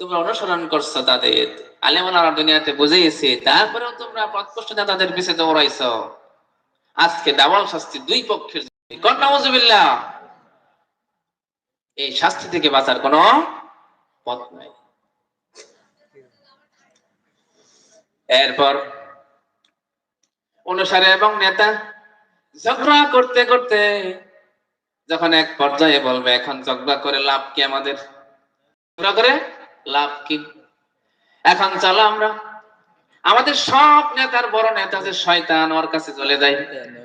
তোমরা অনুসরণ করছ তাদের। আলেমার দুনিয়াতে বুঝেইছে তারপরেও তোমরা পথপ্রষ্টতা তাদের পিছে দৌড়াইছ। আজকে ডাবল শাস্তি দুই পক্ষের কন্যামজুবিল্লাহ এই শাস্তি থেকে বাঁচার কোনো পথ নাই। এরপর অনুসারে এবং নেতা ঝগড়া করতে করতে যখন এক পর্যায়ে বলবে, এখন ঝগড়া করে লাভ কি আমাদের? ঝগড়া করে লাভ কি এখন চলো আমরা আমাদের সব নেতার বড় নেতা যে শয়তান ওর কাছে চলে যায়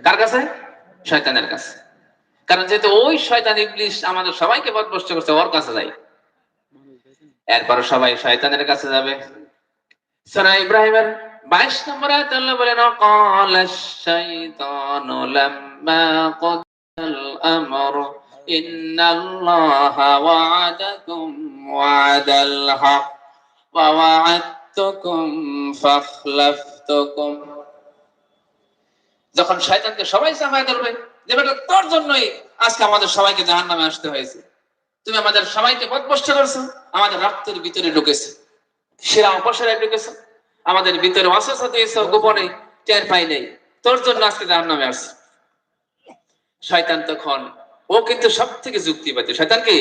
কার কাছে শয়তানের কাছে কারণ যেহেতু ওই শয়তান ইবলিশ আমাদের সবাইকে বদবস্ত করছে ওর কাছে যাই এরপর সবাই শয়তানের কাছে যাবে সূরা ইব্রাহিমের 22 নম্বর আয়াত আল্লাহ বলেন قال الشيطان لما قضى الامر ان الله وعدكم وعد الحق ووعدتكم فاخلفتكم যখন শয়তানকে সবাই চাপায় ধরবে যে বেটা তোর জন্যই আজকে আমাদের সবাইকে জাহান্নামে আসতে হয়েছে তুমি আমাদের সবাইকে পথভ্রষ্ট করছো আমাদের রক্তের ভিতরে ঢুকেছে সেরা অপসরায় ঢুকেছে আমাদের ভিতরে অসুস্থ দিয়েছ গোপনে টের পাই নেই তোর জন্য আজকে জাহান নামে আসছে শয়তান তখন ও কিন্তু সব থেকে যুক্তিবাদী। শয়তান কি?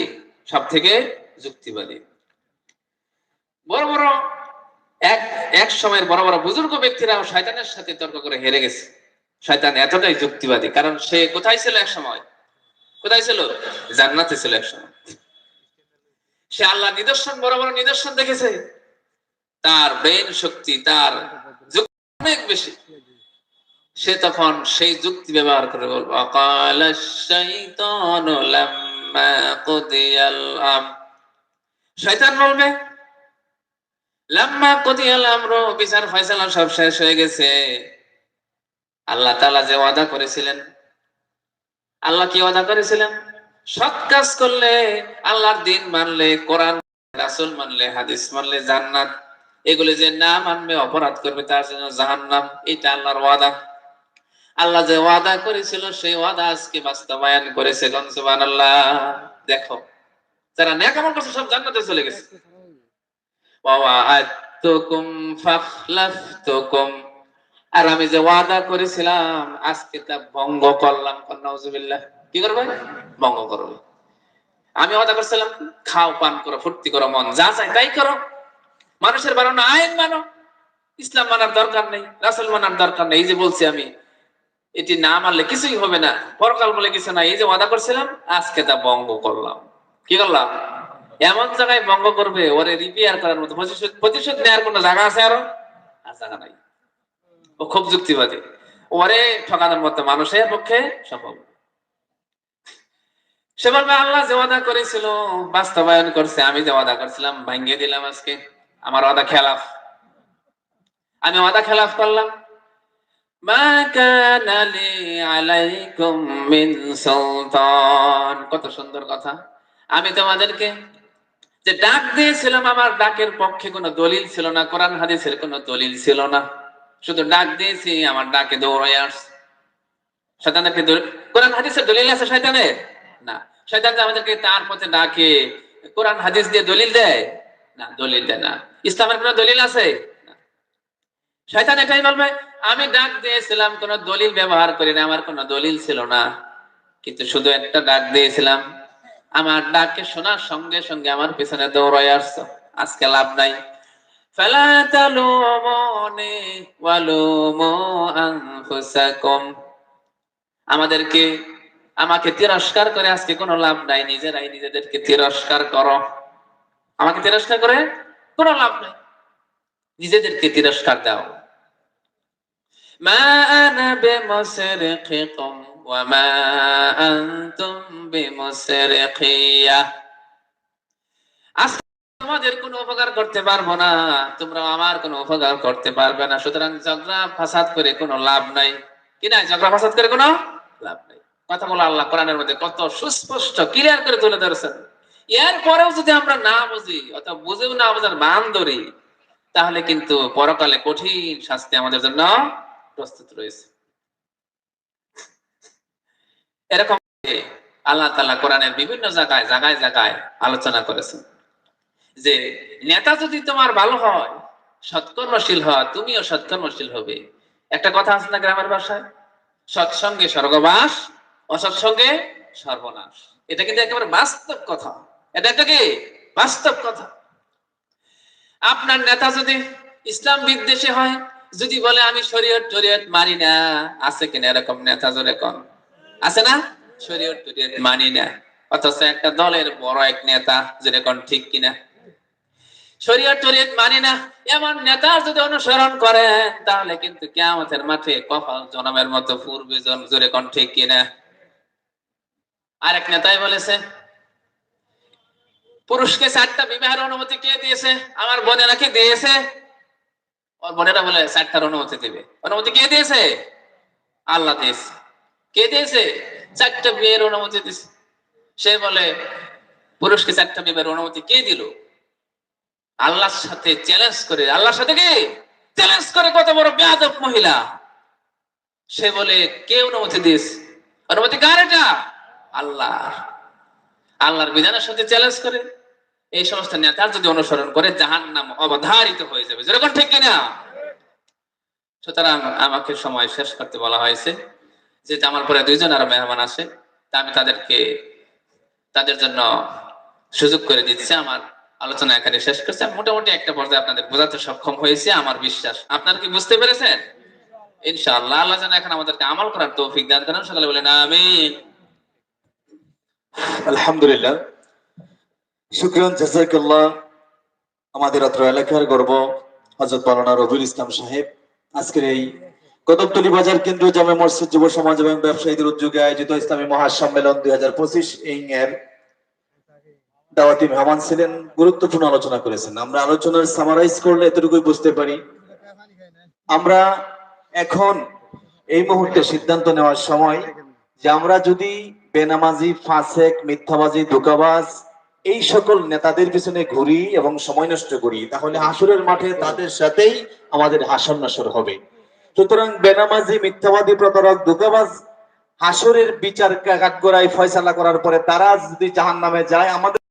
সব থেকে যুক্তিবাদী। বড় বড় এক এক সময়ের বড় বড় বুজুর্গ ব্যক্তিরা শয়তানের সাথে তর্ক করে হেরে গেছে। শয়তান এতটাই যুক্তিবাদী, কারণ সে কোথায় ছিল এক সময়? কোথায় ছিল? জান্নাতে ছিল এক সময়। সে আল্লাহ নিদর্শন, বড় বড় নিদর্শন দেখেছে। তার ব্রেন শক্তি, তার অনেক বেশি। সে তখন সেই যুক্তি ব্যবহার করে বলব বলবে, লাম্মা বিচার সব শেষ হয়ে গেছে। আল্লাহ তাআলা যে ওয়াদা করেছিলেন, আল্লাহ কি ওয়াদা করেছিলেন? সৎ কাজ করলে আল্লাহর দিন মানলে, কোরআন রাসূল মানলে, হাদিস মানলে, জান্নাত, এগুলি যে না মানবে, অপরাধ করবে, তার জন্য জাহান্নাম, এটা আল্লাহর ওয়াদা। আল্লাহ যে ওয়াদা করেছিল, সেই ওয়াদা আজকে বাস্তবায়ন করেছে সুবহানাল্লাহ? দেখো, যারা আমল করছে সব জান্নাতে চলে গেছে। আর আমি যে ওয়াদা করেছিলাম, আজকে তা ভঙ্গ করলাম কি করবে? ভঙ্গ করবে। আমি ওয়াদা করছিলাম, খাও, পান করো, ফুর্তি করো, মন যা চাই তাই করো। মানুষের বানানো আইন মানো। ইসলাম মানার দরকার নেই, রাসুল মানার দরকার নেই, এই যে বলছি আমি। এটি না মানলে কিছুই হবে না। পরকাল বলে কিছু না এই যে ওয়াদা করছিলাম, আজকে তা ভঙ্গ করলাম। কি করলাম? এমন জায়গায় ভঙ্গ করবে, ওরে রিপেয়ার করার মতো। প্রতিশোধ প্রতিশোধ নেওয়ার কোনো জায়গা আছে আরও? আর জায়গা নাই। ও খুব যুক্তিবাদী। ওরে ঠকানোর মতো মানুষের পক্ষে সম্ভব সেভাবে আল্লাহ যে ওয়াদা করেছিল, বাস্তবায়ন করছে। আমি যে ওয়াদা করছিলাম, ভাঙ্গিয়ে দিলাম আজকে। আমার ওয়াদা খেলাফ। আমি ওয়াদা খেলাফ করলাম। কত সুন্দর কথা। আমি তোমাদেরকে যে ডাক দিয়েছিলাম, আমার ডাকের পক্ষে কোনো দলিল ছিল না, কোরআন হাদিসের কোনো দলিল ছিল না। শুধু ডাক দিয়েছি, আমার ডাকে দৌড়াই আসছে। শয়তানদেরকে দলিল? কোরআন হাদিসের দলিল আছে শয়তানের? না। শয়তান আমাদেরকে তার পথে ডাকে, কোরআন হাদিস দিয়ে দলিল দেয়? না, দলিল দেয় না। ইসলামের কোনো দলিল আছে। শয়তান এটাই বলবে, আমি ডাক দিয়েছিলাম, কোনো দলিল ব্যবহার করি না আমার কোনো দলিল ছিল না। কিন্তু শুধু একটা ডাক দিয়েছিলাম, আমার ডাককে শোনার সঙ্গে সঙ্গে আমার পিছনে দৌড়াই আসছো। আজকে লাভ নাই। আমাদেরকে, আমাকে তিরস্কার করে আজকে কোনো লাভ নাই। নিজেরাই নিজেদেরকে তিরস্কার করো। আমাকে তিরস্কার করে কোনো লাভ নাই। নিজেদেরকে তিরস্কার দাও। বিমুসরিকিকুম ওয়া মা আনতুম বিমুসরিকিয়া। আজকে তোমাদের কোনো উপকার করতে পারব না তোমরা আমার কোনো উপকার করতে পারবে না। সুতরাং ঝগড়া ফাসাদ করে কোনো লাভ নাই। কি ঝগড়া ফাসাদ করে কোনো লাভ নাই। আল্লাহ কোরআনের মধ্যে কত সুস্পষ্ট ক্লিয়ার করে তুলে ধরেছেন। এর পরেও যদি আমরা না বুঝি, অথবা বুঝেও না বোঝার মান ধরি তাহলে কিন্তু পরকালে কঠিন শাস্তি আমাদের জন্য প্রস্তুত রয়েছে। এরকম আল্লাহ তাআলা কোরআনের বিভিন্ন জায়গায় জায়গায় জায়গায় আলোচনা করেছেন যে, নেতা যদি তোমার ভালো হয়, সৎকর্মশীল হয়, তুমিও সৎকর্মশীল হবে। একটা কথা আছে না গ্রামের ভাষায়? সৎসঙ্গে স্বর্গবাস, অসৎসঙ্গে সর্বনাশ। এটা কিন্তু একেবারে বাস্তব কথা। এটা একটা কি? বাস্তব কথা। আপনার নেতা যদি ইসলাম বিদ্বেষী হয় যদি বলে, আমি শরীয়ত টরিয়ত মানি না, আছে কিনা এরকম নেতা জোরে কম আছে না? শরীয়ত টরিয়ত মানি না। অথচ একটা দলের বড় এক নেতা যেরকম ঠিক কিনা? শরীয়ত টরিয়ত মানি না। এমন নেতা যদি অনুসরণ করেন তাহলে কিন্তু কেয়ামতের মাঠে কপাল জনমের মতো পূর্বে জন, জোরে কোন, ঠিক কিনা? আরেক নেতাই বলেছে, পুরুষকে চারটা বিবাহের অনুমতি কে দিয়েছে? আমার বোনে নাকি দিয়েছে? ওর বোনেরা বলে চারটার অনুমতি দিবে। অনুমতি কে দিয়েছে? আল্লাহ দিয়েছে। কে দিয়েছে? চারটা বিয়ের অনুমতি দিয়েছে। সে বলে, পুরুষকে চারটা বিবাহের অনুমতি কে দিল? আল্লাহর সাথে চ্যালেঞ্জ করে, আল্লাহর সাথে কি? চ্যালেঞ্জ করে কত বড় বেয়াদব মহিলা। সে বলে, কে অনুমতি দিয়েছে? অনুমতি কার এটা? আল্লাহ আল্লাহর বিধানের সাথে চ্যালেঞ্জ করে। এই সমস্ত নেতার যদি অনুসরণ করে জাহান নাম অবধারিত হয়ে যাবে। যেরকম ঠিক কিনা? সুতরাং আমাকে সময় শেষ করতে বলা হয়েছে যেটা আমার পরে দুইজন আরও মেহমান আছে তা আমি তাদেরকে, তাদের জন্য সুযোগ করে দিচ্ছি। আমার আলোচনা এখানে শেষ করছি। মোটামুটি একটা পর্যায়ে আপনাদের বোঝাতে সক্ষম হয়েছে, আমার বিশ্বাস। আপনার কি বুঝতে পেরেছেন? ইনশাআল্লাহ, আল্লাহ যেন এখন আমাদেরকে আমল করার তৌফিক দান করেন। সকালে বলেন আমি আলহামদুলিল্লাহ। শুক্রান, জাজাকাল্লাহ। আমাদের অত্র এলাকার গর্ব। হজরত মাওলানা রবিউল ইসলাম সাহেব, আজকের এই কদমতলী বাজার কেন্দ্র জামে মসজিদ যুব সমাজ এবং ব্যবসায়ীদের উদ্যোগে আয়োজিত ইসলামী মহাসম্মেলন দুই হাজার পঁচিশ এই এর দাওয়াতি মেহমান ছিলেন, গুরুত্বপূর্ণ আলোচনা করেছেন। আমরা আলোচনার সামারাইজ করলে এতটুকুই বুঝতে পারি। আমরা এখন এই মুহূর্তে সিদ্ধান্ত নেওয়ার সময় যে আমরা যদি বেনামাজি, ফাসেক, মিথ্যাবাজি, ধোকাবাজ এই সকল নেতাদের পিছনে ঘুরি এবং সময় নষ্ট করি, তাহলে হাসুরের মাঠে তাদের সাথেই আমাদের হাসন নাসর হবে। সুতরাং বেনামাজি, মিথ্যাবাদী, প্রতারক ধোকাবাজ হাসরের বিচার কাঠগড়ায় ফয়সালা করার পরে তারা যদি জাহান নামে যায়, আমাদের